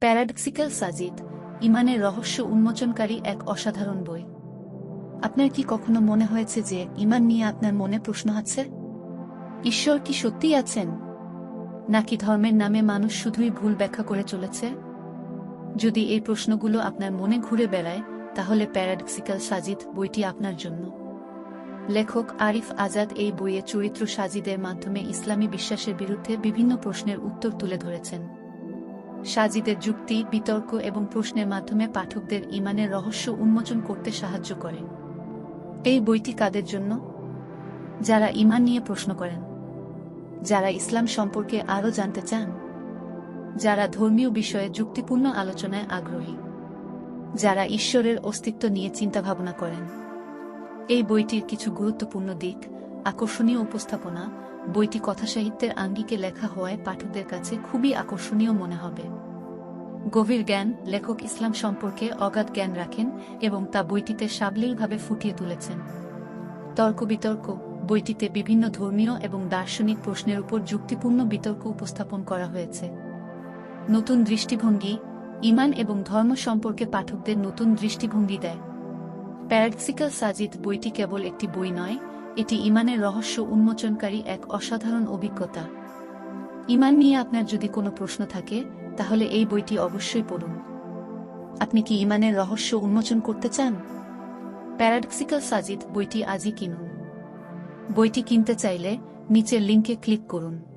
Paradoxical Sajid, ইমানের রহস্য উন্মোচনকারী এক অসাধারণ বই। আপনার কি কখনো মনে হয়েছে যে ইমান নিয়ে আপনার মনে প্রশ্ন আছে? ঈশ্বর কি সত্যিই আছেন? নাকি ধর্মের নামে মানুষ শুধুই ভুল ব্যাখ্যা করে চলেছে? যদি এই প্রশ্নগুলো আপনার মনে ঘুরে বেড়ায়, তাহলে প্যারাডক্সিক্যাল সাজিদ বইটি আপনার জন্য। লেখক আরিফ আজাদ এই বইয়ে চরিত্র সাজিদের মাধ্যমে ইসলামী বিশ্বাসের বিরুদ্ধে বিভিন্ন প্রশ্নের উত্তর তুলে ধরেছেন। সাজিদের যুক্তি, বিতর্ক এবং প্রশ্নের মাধ্যমে পাঠকদের ইমানের রহস্য উন্মোচন করতে সাহায্য করে। এই বইটি কাদের জন্য? যারা ইমান নিয়ে প্রশ্ন করেন। যারা ইসলাম সম্পর্কে আরও জানতে চান। যারা ধর্মীয় বিষয়ে যুক্তিপূর্ণ আলোচনায় আগ্রহী। যারা ঈশ্বরের অস্তিত্ব নিয়ে চিন্তাভাবনা করেন। এই বইটির কিছু গুরুত্বপূর্ণ দিক। আকর্ষণীয় উপস্থাপনা, বইটি কথাসাহিত্যের আঙ্গিকে লেখা হওয়ায় পাঠকদের কাছে খুবই আকর্ষণীয় মনে হবে। গভীর জ্ঞান লেখক ইসলাম সম্পর্কে অগাধ জ্ঞান রাখেন এবং তা বইটিতে সাবলীলভাবে ফুটিয়ে তুলেছেন। তর্ক বিতর্ক, বইটিতে বিভিন্ন ধর্মীয় এবং দার্শনিক প্রশ্নের উপর যুক্তিপূর্ণ বিতর্ক উপস্থাপন করা হয়েছে। নতুন দৃষ্টিভঙ্গি, ইমান এবং ধর্ম সম্পর্কে পাঠকদের নতুন দৃষ্টিভঙ্গি দেয়। প্যারাডক্সিক্যাল সাজিদ বইটি কেবল একটি বই নয় এটি ইমানের রহস্য উন্মোচনকারী এক অসাধারণ অভিজ্ঞতা। ইমান নিয়ে আপনার যদি কোনো প্রশ্ন থাকে, তাহলে এই বইটি অবশ্যই পড়ুন। আপনি কি ইমানের রহস্য উন্মোচন করতে চান? প্যারাডক্সিক্যাল সাজিদ বইটি আজই কিনুন। বইটি কিনতে চাইলে নিচের লিঙ্কে ক্লিক করুন।